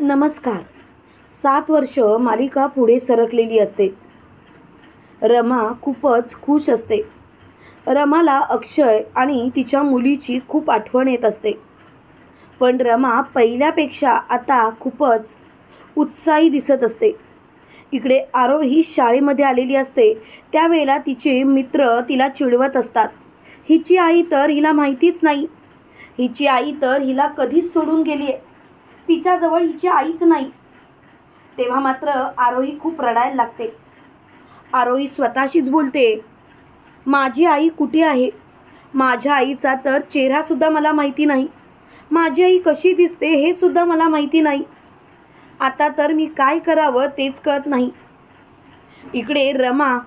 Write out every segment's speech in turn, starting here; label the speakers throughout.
Speaker 1: नमस्कार. सात वर्ष मालिका पुढे सरकलेली असते. रमा खूपच खुश असते. रमाला अक्षय आणि तिच्या मुलीची खूप आठवण येत असते. पण रमा पहिल्यापेक्षा आता खूपच उत्साही दिसत असते. इकडे आरो ही शाळेमध्ये आलेली असते. त्यावेळेला तिचे मित्र तिला चिडवत असतात. हिची आई तर हिला माहितीच नाही. हिची आई तर हिला कधीच सोडून गेली आहे तिच्याजवळ हिची आईच नाही. तेव्हा मात्र आरोही खूप रडायला लागते. आरोही स्वतःशीच बोलते माझी आई कुठे आहे? माझ्या आईचा तर चेहरासुद्धा मला माहिती नाही. माझी आई कशी दिसते हे सुद्धा मला माहिती नाही. आता तर मी काय करावं तेच कळत नाही. इकडे रमा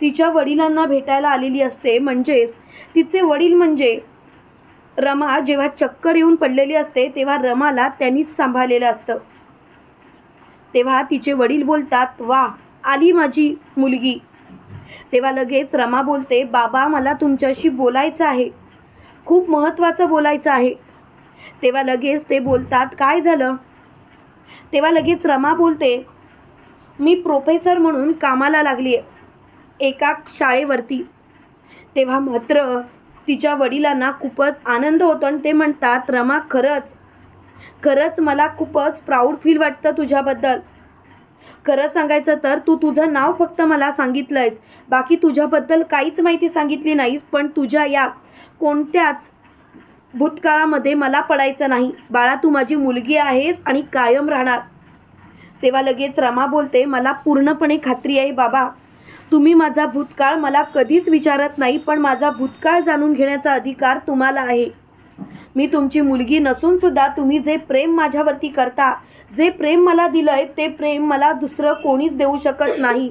Speaker 1: तिच्या वडिलांना भेटायला आलेली असते म्हणजेच तिचे वडील म्हणजे रमा जेव्हा चक्कर येऊन पडलेली असते तेव्हा रमाला त्यांनीच सांभाळलेलं असतं. तेव्हा तिचे वडील बोलतात वा आली माझी मुलगी. तेव्हा लगेच रमा बोलते बाबा मला तुमच्याशी बोलायचं आहे. खूप महत्त्वाचं बोलायचं आहे. तेव्हा लगेच ते बोलतात काय झालं? तेव्हा लगेच रमा बोलते मी प्रोफेसर म्हणून कामाला लागली आहे एका शाळेवरती. तेव्हा मात्र तिच्या वडिलांना खूपच आनंद होतो आणि ते म्हणतात रमा खरंच खरंच मला खूपच प्राऊड फील वाटतं तुझ्याबद्दल. खरं सांगायचं तर तू तुझं नाव फक्त मला सांगितलं आहेस बाकी तुझ्याबद्दल काहीच माहिती सांगितली नाहीस पण तुझ्या या कोणत्याच भूतकाळामध्ये मला पडायचं नाही. बाळा तू माझी मुलगी आहेस आणि कायम राहणार. तेव्हा लगेच रमा बोलते मला पूर्णपणे खात्री आहे बाबा तुम्ही माझा भूतकाळ मला कधीच विचारत नाही पण माझा भूतकाळ जाणून घेण्याचा अधिकार तुम्हाला आहे. मी तुमची मुलगी नसूनसुद्धा तुम्ही जे प्रेम माझ्यावरती करता जे प्रेम मला दिलंय ते प्रेम मला दुसरं कोणीच देऊ शकत नाही.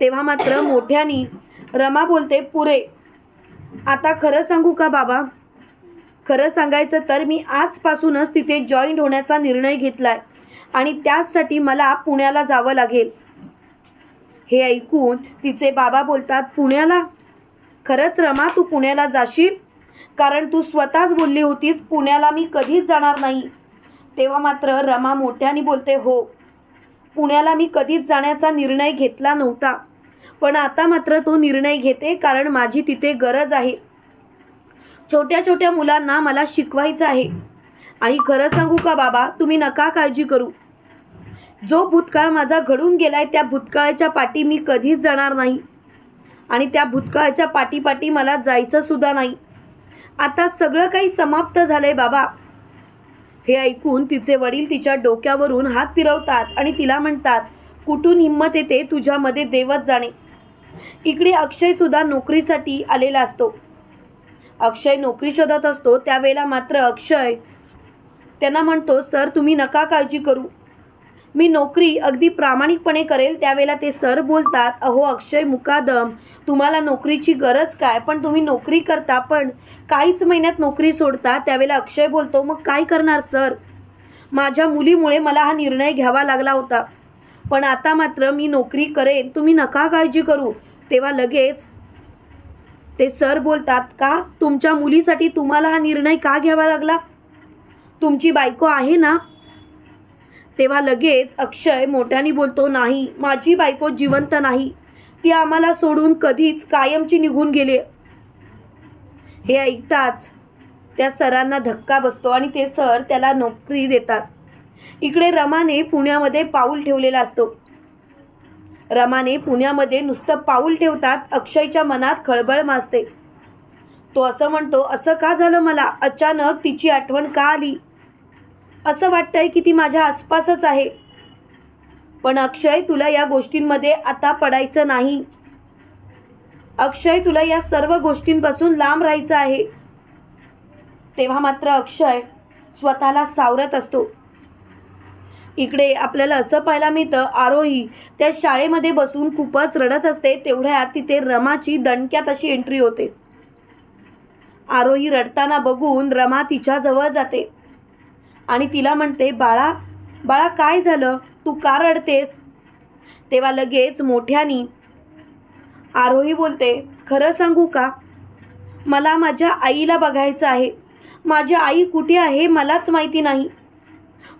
Speaker 1: तेव्हा मात्र मोठ्यानी रमा बोलते पुरे आता खरं सांगू का बाबा? खरं सांगायचं तर मी आजपासूनच तिथे जॉईंट होण्याचा निर्णय घेतलाय आणि त्याचसाठी मला पुण्याला जावं लागेल. हे ऐकून तिचे बाबा बोलतात पुण्याला? खरंच रमा तू पुण्याला जाशील? कारण तू स्वतःच बोलली होतीस पुण्याला मी कधीच जाणार नाही. तेव्हा मात्र रमा मोठ्याने बोलते हो पुण्याला मी कधीच जाण्याचा निर्णय घेतला नव्हता. पण आता मात्र तो निर्णय घेते कारण माझी तिथे गरज आहे. छोट्या छोट्या मुलांना मला शिकवायचं आहे. आणि खरं सांगू का बाबा तुम्ही नका काळजी करू. जो भूतकाळ माझा घडून गेलाय त्या भूतकाळाच्या पाठी मी कधीच जाणार नाही. आणि त्या भूतकाळाच्या पाठीपाठी मला जायचं सुद्धा नाही. आता सगळं काही समाप्त झालंय बाबा. हे ऐकून तिचे वडील तिच्या डोक्यावरून हात फिरवतात आणि तिला म्हणतात कुठून हिंमत येते तुझ्यामध्ये देवत जाणे? इकडे अक्षयसुद्धा नोकरीसाठी आलेला असतो. अक्षय नोकरी शोधत असतो त्यावेळेला मात्र अक्षय त्यांना म्हणतो सर तुम्ही नका काळजी करू. मी नोकरी अगदी प्रामाणिकपणे करेल त्यावेळेला ते सर बोलतात अहो अक्षय मुकादम तुम्हाला नोकरीची गरज काय? पण तुम्ही नोकरी करता पण काहीच महिन्यात नोकरी सोडता. त्यावेळेला अक्षय बोलतो मग काय करणार सर? माझ्या मुलीमुळे मला हा निर्णय घ्यावा लागला होता. पण आता मात्र मी नोकरी करेन. तुम्ही नका काळजी करू. तेव्हा लगेच ते सर बोलतात का? तुमच्या मुलीसाठी तुम्हाला हा निर्णय का घ्यावा लागला? तुमची बायको आहे ना? तेव्हा लगेच अक्षय मोठ्याने बोलतो नाही माझी बायको जिवंत नाही. ती आम्हाला सोडून कधीच कायमची निघून गेली. हे ऐकताच त्या सरांना धक्का बसतो आणि ते सर त्याला नोकरी देतात. इकडे रमाने पुण्यामध्ये पाऊल ठेवलेला असतो. रमाने पुण्यामध्ये नुसतं पाऊल ठेवतात अक्षयच्या मनात खळबळ माजते. तो असं म्हणतो असं का झालं मला? अचानक तिची आठवण का आली? असं वाटतंय की ती माझ्या आसपासच आहे. पण अक्षय तुला या गोष्टींमध्ये आता पडायचं नाही. अक्षय तुला या सर्व गोष्टींपासून लांब राहायचं आहे. तेव्हा मात्र अक्षय स्वतःला सावरत असतो. इकडे आपल्याला असं पाहायला मिळतं आरोही त्या शाळेमध्ये बसून खूपच रडत असते तेवढ्यात तिथे रमाची दणक्यात अशी एंट्री होते. आरोही रडताना बघून रमा तिच्याजवळ जाते. आणि तिला म्हणते बाळा बाळा काय झालं? तू का रडतेस? तेव्हा लगेच मोठ्यानी आरोही बोलते खरं सांगू का? मला माझ्या आईला बघायचं आहे. माझी आई कुठे आहे मलाच माहिती नाही.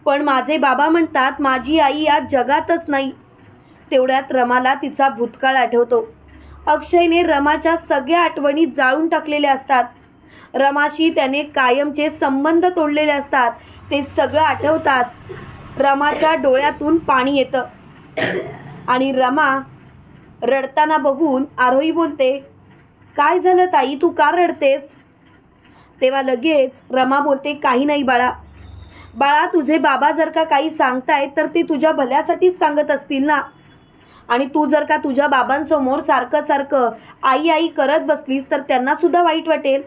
Speaker 1: पण माझे बाबा म्हणतात माझी आई या जगातच नाही. तेवढ्यात रमाला तिचा भूतकाळ आठवतो. अक्षयने रमाच्या सगळ्या आठवणी जाळून टाकलेल्या असतात. रमाशी त्याने कायमचे संबंध तोडलेले असतात. ते सगळं आठवताच रमाच्या डोळ्यातून पाणी येतं. आणि रमा रडताना बघून आरोही बोलते काय झालं ताई? तू का रडतेस? तेव्हा लगेच रमा बोलते काही नाही बाळा. बाळा तुझे बाबा जर का काही सांगतायत तर ते तुझ्या भल्यासाठीच सांगत असतील ना? आणि तू जर का तुझ्या बाबांसमोर सारखं सारखं आई आई करत बसलीस तर त्यांनासुद्धा वाईट वाटेल.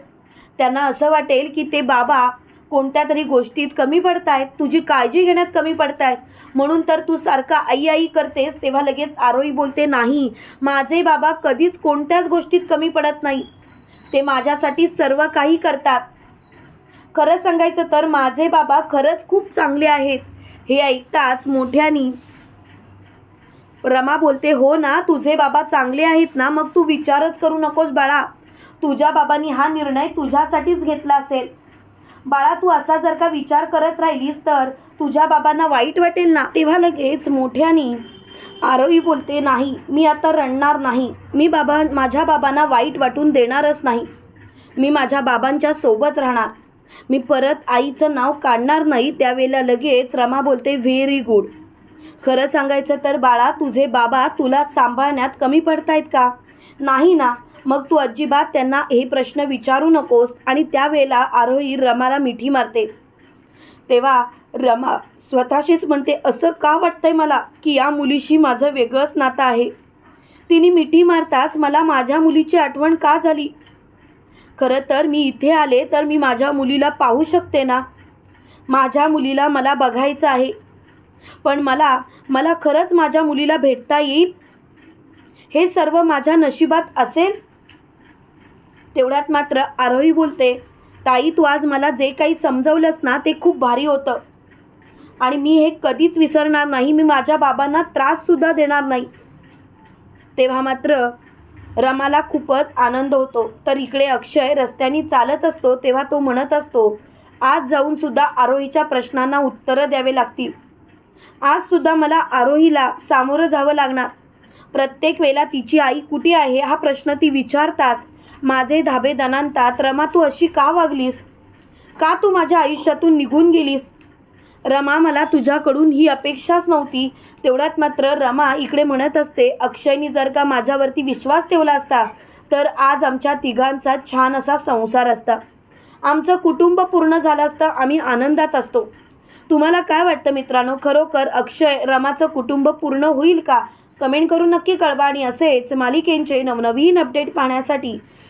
Speaker 1: त्यांना असं वाटेल की ते बाबा कोणत्या तरी गोष्टीत कमी पडतायत तुझी काळजी घेण्यात कमी पडतायत. म्हणून तर तू सारखा आई आई करतेस तेव्हा लगेच आरोही बोलते नाही माझे बाबा कधीच कोणत्याच गोष्टीत कमी पडत नाही. ते माझ्यासाठी सर्व काही करतात. खरं सांगायचं तर माझे बाबा खरंच खूप चांगले आहेत. हे ऐकताच मोठ्यानी रमा बोलते हो ना तुझे बाबा चांगले आहेत ना मग तू विचारच करू नकोस बाळा. तुझ्या बाबांनी हा निर्णय तुझ्यासाठीच घेतला असेल. बाळा तू असा जर का विचार करत राहिलीस तर तुझ्या बाबांना वाईट वाटेल ना? तेव्हा लगेच मोठ्यानी आरोही बोलते नाही मी आता रडणार नाही. मी बाबा माझ्या बाबांना वाईट वाटून देणारच नाही. मी माझ्या बाबांच्या सोबत राहणार. मी परत आईचं नाव काढणार नाही. त्यावेळेला लगेच रमा बोलते व्हेरी गुड. खरं सांगायचं तर बाळा तुझे बाबा तुला सांभाळण्यात कमी पडतायत का? नाही ना. मग तू अजिबात त्यांना हे प्रश्न विचारू नकोस आणि त्यावेळेला आरोही रमाला मिठी मारते. तेव्हा रमा स्वतःशीच म्हणते असं का वाटतंय मला की या मुलीशी माझं वेगळंच नातं आहे? तिने मिठी मारताच मला माझ्या मुलीची आठवण का झाली? खरं तर मी इथे आले तर मी माझ्या मुलीला पाहू शकते ना? माझ्या मुलीला मला बघायचं आहे. पण मला मला खरंच माझ्या मुलीला भेटता येईल? हे सर्व माझ्या नशिबात असेल? तेवढ्यात मात्र आरोही बोलते ताई तू आज मला जे काही समजवलंस ना ते खूप भारी होतं. आणि मी हे कधीच विसरणार नाही मी माझ्या बाबांना त्राससुद्धा देणार नाही. तेव्हा मात्र रमाला खूपच आनंद होतो. तर इकडे अक्षय रस्त्याने चालत असतो तेव्हा तो म्हणत असतो आज जाऊन सुद्धा आरोहीच्या प्रश्नांना उत्तरं द्यावे लागतील. आजसुद्धा मला आरोहीला सामोरं जावं लागणार. प्रत्येक वेळेला तिची आई कुठे आहे हा प्रश्न ती विचारताच माझे धाबे दनांतात रमा तू अशी का वागलीस? का तू माझ्या आयुष्यातून निघून गेलीस? रमा मला तुझ्याकडून ही अपेक्षाच नव्हती. तेवढ्यात मात्र रमा इकडे म्हणत असते अक्षयनी जर का माझ्यावरती विश्वास ठेवला असता तर आज आमच्या तिघांचा छान असा संसार असता. आमचं कुटुंब पूर्ण झालं असतं आम्ही आनंदात असतो. तुम्हाला काय वाटतं मित्रांनो? खरोखर अक्षय रमाचं कुटुंब पूर्ण होईल का? कमेंट करून नक्की कळवा आणि असेच मालिकेंचे नवनवीन अपडेट पाहण्यासाठी